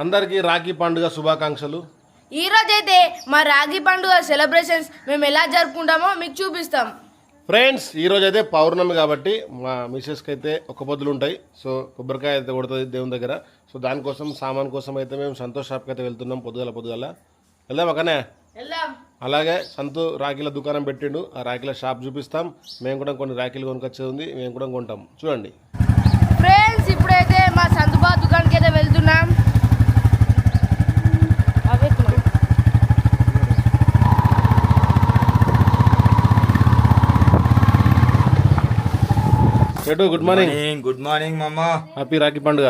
అందరికీ రాఖీ పండుగ శుభాకాంక్షలు. ఈ రోజైతే మా రాగి పండుగ సెలబ్రేషన్స్ మేము ఎలా జరుపుకుంటామో మీకు చూపిస్తాం. ఫ్రెండ్స్ ఈ రోజు అయితే పౌర్ణమి కాబట్టి మా మిసెస్కి అయితే ఒక పొద్దులు ఉంటాయి సో కొబ్బరికాయ అయితే కొడుతుంది దేవుని దగ్గర. సో దానికోసం సామాన్ కోసం అయితే మేము సంతోష్ షాప్కి అయితే వెళ్తున్నాం పొద్దుగల పొద్దుగల. వెళ్దాం. అక్కనే అలాగే సంతు రాఖీల దుకాణం పెట్టిండు. ఆ రాఖీల షాప్ చూపిస్తాం. మేము కూడా కొన్ని రాఖీలు కొనుకొచ్చేది ఉంది. మేము కూడా కొంటాం. చూడండి. ఫ్రెండ్స్ ఇప్పుడైతే మా సందుబా దుకాణంకి అయితే వెళ్తున్నాం అవే తిను. చెడు గుడ్ మార్నింగ్ గుడ్ మార్నింగ్ మామ. హ్యాపీ రాఖీ పండుగ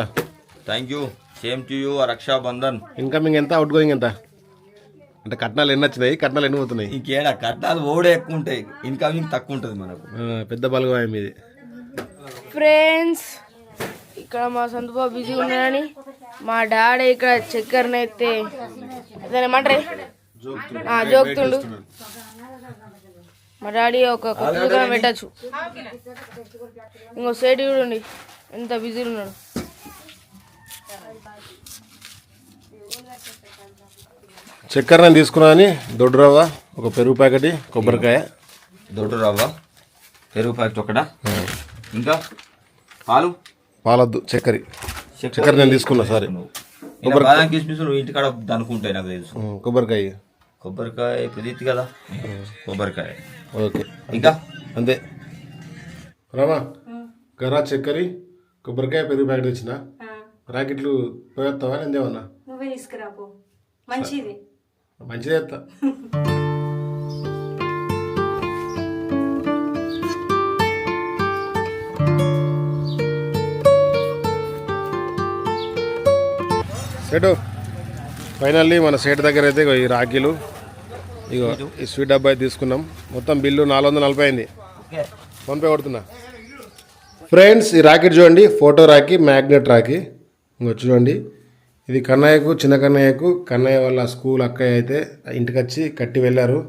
thank you same to you Rakshabandhan incoming ఎంత అవుట్ గోయింగ్ ఎంత? అంటే కట్నాలు ఎన్ని వచ్చినాయి? కట్నాలు ఎన్ని పోతున్నాయి? ఇంకేడ కట్టాలు ఓడే ఎక్కువ ఉంటాయి. ఇన్కమింగ్ తక్కువ ఉంటుంది మనకు. పెద్ద బలగం మీది ఫ్రెండ్స్ ఇక్కడ మా సందుబా బిజీ ఉన్నాడని మా డాడీ ఇక్కడ చక్కెరని అయితే దాని ఏమంటారు ఆ, జోకుతుండు. మా డాడీ ఒక కొత్త దుకాణం పెట్టచ్చు. ఇంకో సైడ్ చూడండి. ఎంత బిజీ ఉన్నాడు. చక్కెర నేను తీసుకున్నా అని దొడ్డు రవ్వ ఒక పెరుగు ప్యాకెట్ కొబ్బరికాయ. దొడ్డు రవ్వ పెరుగు ప్యాకెట్ ఒకటా ఇంకా పాలు? పాలద్దు చక్కెర. చక్కెర నేను తీసుకున్నా సారీ. బాదం కిస్మిస్ నువ్వు ఇంటికాడ అనుకుంటాయి నాకు తెలుసు. కొబ్బరికాయ. కొబ్బరికాయ ప్రదీప్తి కదా. కొబ్బరికాయ. ఓకే. ఇంకా? అంతే. రమా గరా చక్కెర కొబ్బరికాయ పెరుగు ప్యాకెట్ ఇచ్చిన ప్యాకెట్లు పోయేస్తావా నేనేమన్నా నువ్వే తీసుకురాపో. మంచిది. మంచిదే ఎత్తా సెటు. ఫైనల్లీ మన సేట్ దగ్గర అయితే ఈ రాఖీలు ఇగో ఈ స్వీట్ డబ్బా అయితే తీసుకున్నాం. మొత్తం బిల్లు నాలుగు వందల నలభై అయింది. ఫోన్పే కొడుతున్నా. ఫ్రెండ్స్ ఈ రాకెట్ చూడండి. ఫోటో రాఖీ మ్యాగ్నెట్ రాఖీ ఇంకో చూడండి. ఇది కన్నయ్యకు చిన్న కన్నయ్యకు. కన్నయ్య వాళ్ళ స్కూల్ అక్కయ్య అయితే ఇంటికి వచ్చి కట్టి వెళ్ళారు.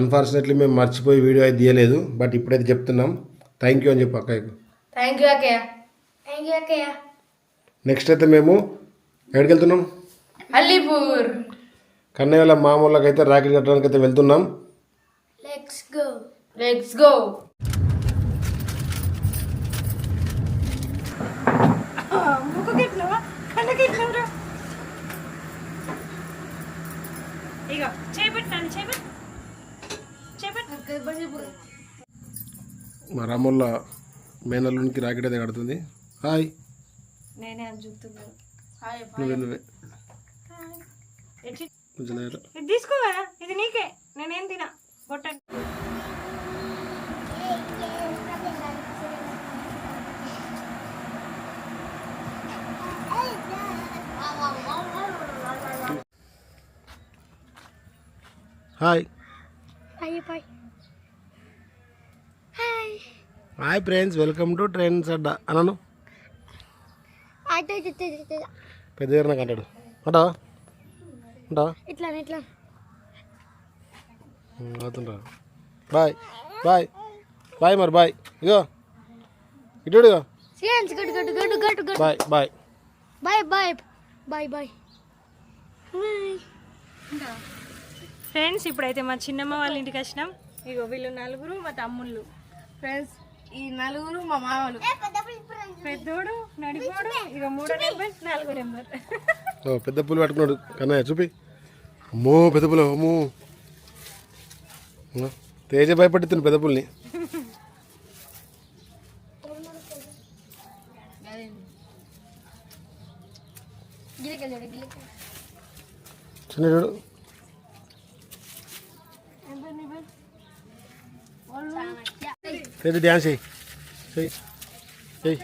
అన్ఫార్చునేట్లీ మేము మర్చిపోయి వీడియో అయితే తీయలేదు. బట్ ఇప్పుడైతే చెప్తున్నాం. థ్యాంక్ యూ అని చెప్పు అక్కయ్యకు. థ్యాంక్ యూ అక్కయ్య. థ్యాంక్ యూ అక్కయ్య. నెక్స్ట్ అయితే మేము ఎక్కడికి వెళ్తున్నాం? అల్లీపూర్. కన్నయ్య వాళ్ళ మామూలుగా అయితే రాకెట్ కట్టడానికి అయితే వెళ్తున్నాం లెట్స్ గో లెట్స్ గో చేపెట్టాను మా రాముల మేనల్లునికి రాకెట్ అయితే కడుతుంది. హాయ్. నేనే అని చూస్తున్నాను. నువ్వే నువ్వే. కొంచెం నేర. ఇది నీకే. నేనేం తినా? హాయ్. అయ్యే bye hi. Friends welcome to trains అడ్డ. అనను పెద్ద నాకు అంటాడు అంటా అంటా ఇట్లా ఇట్లా. అవుతుంటా బాయ్. బాయ్. బాయ్ మరి బాయ్. ఇగో ఇటు. Bye bye. Bye, bye, bye, bye. Friends ఇప్పుడైతే మా చిన్నమ్మ వాళ్ళ ఇంటికి వచ్చినాం. ఇగో వీళ్ళు నలుగురు మా తమ్ముళ్ళు. ఫ్రెండ్స్ ఈ నలుగురు మా మామలు. పెద్దోడు నడిపోడు ఇక మూడో నెంబర్ నాలుగో నెంబర్. పెద్ద పులి పట్టుకున్నాడు. కన్నయ్య చూపి. అమ్మో పెద్ద పూలు అమ్మో. ఆ, తేజ భయపడుతుంది పెద్ద పూల్ని. చిన్న చూడు. తేజ డ్యాన్స్ చెయ్యి. చెయ్యి.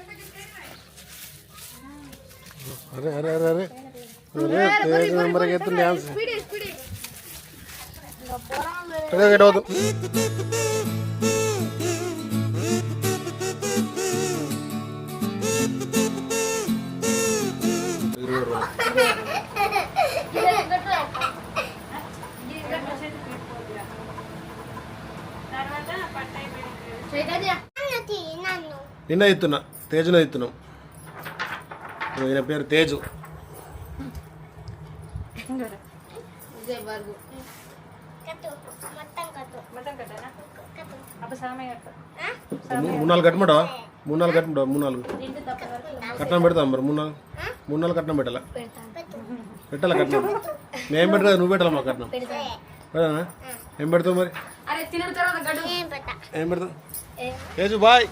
అరే అరే అరే అరే. నెంబర్కి ఎత్తుంది డ్యాన్స్ అదే నిన్న ఎత్తున్నా తేజున ఎత్తున్నాం. ఈయన పేరు తేజు. ఇదే మూడు నాలుగు కట్టమంటా మూడు నాలుగు కట్టమంటా మూడు నాలుగు. కట్నం పెడతాం మరి? మూడు నాలుగు మూడు నాలుగు కట్నం పెట్టాలా? పెట్టాలా కట్నం? మేము పెట్టదా నువ్వు పెట్టాలా మా కట్నం? పెడతానా? ఏం పెడతావు మరి? అరే తిన్న తర్వాత గడు ఏం పెడతావు? Age bye.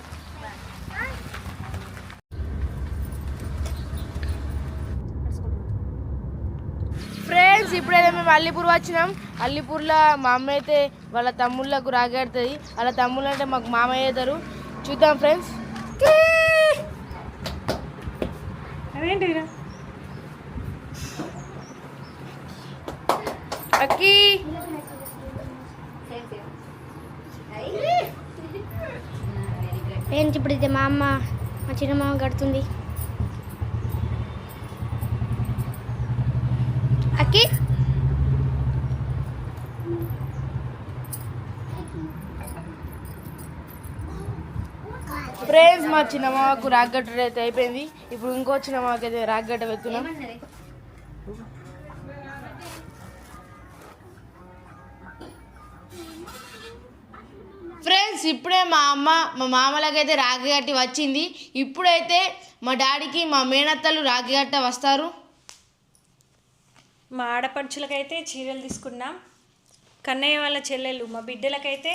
ఫ్రెండ్స్ ఇప్పుడైతే మేము అల్లిపూర్ వచ్చినాం. అల్లిపూర్లో మా అమ్మ అయితే వాళ్ళ తమ్ముళ్ళకు రాగెడుతుంది. వాళ్ళ తమ్ముళ్ళు అంటే మాకు మామయ్య అవుతారు. చూద్దాం ఫ్రెండ్స్. అదేంటిరా అక్కి. ఫ్రెండ్స్ ఇప్పుడైతే మా అమ్మ మా చిన్నమ్మ కడుతుంది అక్కి ఫ్రెండ్స్ మా చిన్నమ్మకు రాగట్టు అయితే అయిపోయింది. ఇప్పుడు ఇంకో చిన్నమ్మకి అయితే రాగట్ట వెళ్తున్నాం ఫ్రెండ్స్ ఇప్పుడే మా అమ్మ మా మామలకైతే రాగి గట్టి వచ్చింది. ఇప్పుడైతే మా డాడీకి మా మేనత్తలు రాగి గట్ట వస్తారు. మా ఆడపడుచులకైతే చీరలు తీసుకున్నాం. కన్నయ్య వాళ్ళ చెల్లెలు మా బిడ్డలకైతే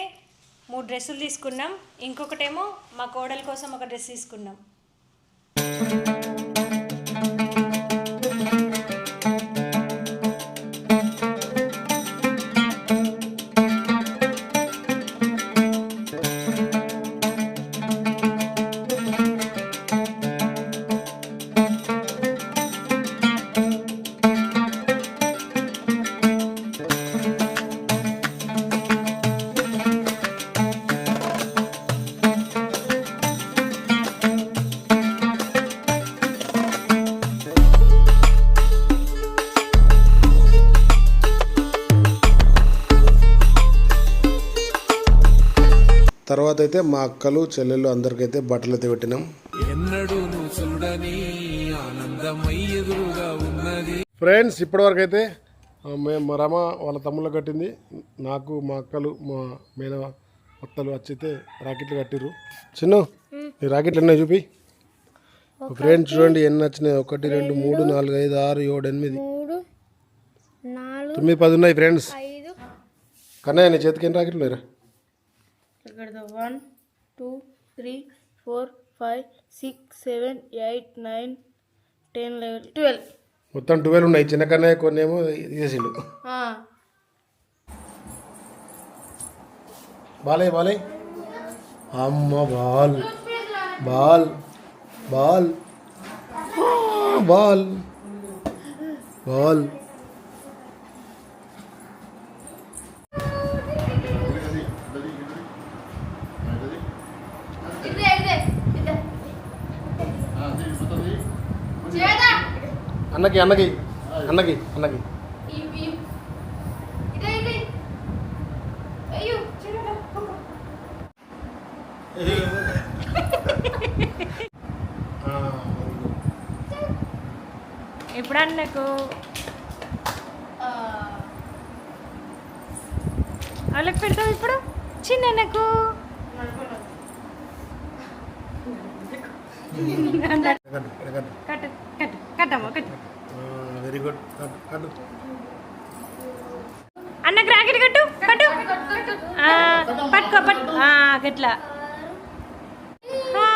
మూడు డ్రెస్సులు తీసుకున్నాం. ఇంకొకటేమో మా కోడల కోసం ఒక డ్రెస్ తీసుకున్నాం. అయితే మా అక్కలు చెల్లెళ్ళు అందరికైతే బట్టలు అయితే పెట్టినాం. ఫ్రెండ్స్ ఇప్పటివరకు అయితే మేము మా రమ వాళ్ళ తమ్ముళ్ళు కట్టింది. నాకు మా అక్కలు మా మేన అత్తలు వచ్చితే రాకెట్లు కట్టిర్రు. చిన్ను ఈ రాకెట్లు ఎన్నో చూపి. ఫ్రెండ్స్ చూడండి ఎన్ని వచ్చినాయి ఒకటి రెండు మూడు నాలుగు ఐదు ఆరు ఏడు ఎనిమిది. తొమ్మిది పది ఉన్నాయి ఫ్రెండ్స్. కన్నయ్య నీ చేతికి ఎన్ని రాకెట్లు లేరా two three four five six seven eight nine ten eleven twelve. మొత్తం ట్వెల్వ్ ఉన్నాయి. చిన్న కన్నయ్య కొన్ని ఏమో తీసేసిండు. బాలే బాలే అమ్మ ball. Ball. Ball. Ball. Ball. అన్నకి అన్నకి అన్నకి అన్నకి. ఇప్పుడు అన్నకు వాళ్ళకి పెడతావు ఇప్పుడు? చిన్నకు కట్టు కట్టు కట్టమ్మా కట్టు. వెరీ గుడ్ కట్టు అన్న రాకెట్ కట్టు కట్టు. పట్టుకో పట్టు ఆ, గట్లా. ఆ.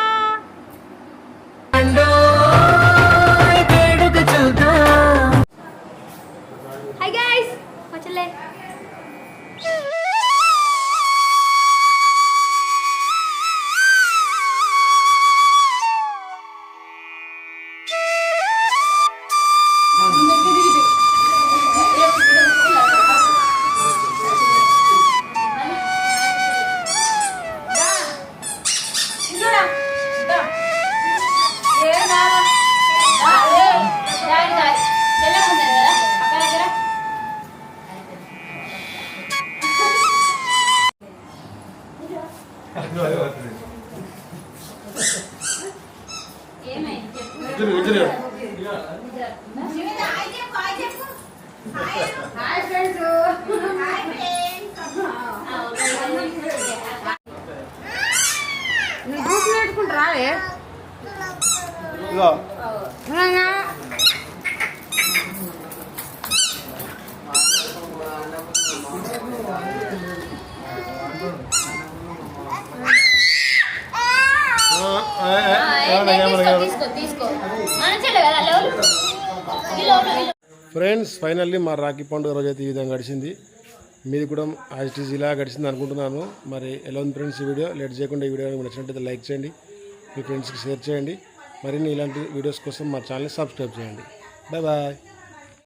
హాయ్ గైస్ వచ్చలే ఏమన్నా. ఫ్రెండ్స్ ఫైనల్లీ మా రాఖీ పండుగ రోజు అయితే ఈ విధంగా గడిచింది. మీది కూడా యాజ్ ఇట్ ఈజ్ ఇలా గడిచింది అనుకుంటున్నాను. మరి ఎలా ఉంది ఫ్రెండ్స్ ఈ వీడియో? లేట్ చేయకుండా ఈ వీడియో మీకు నచ్చినట్టయితే లైక్ చేయండి. మీ ఫ్రెండ్స్కి షేర్ చేయండి. మరిన్ని ఇలాంటి వీడియోస్ కోసం మా ఛానల్ని సబ్స్క్రైబ్ చేయండి. Bye bye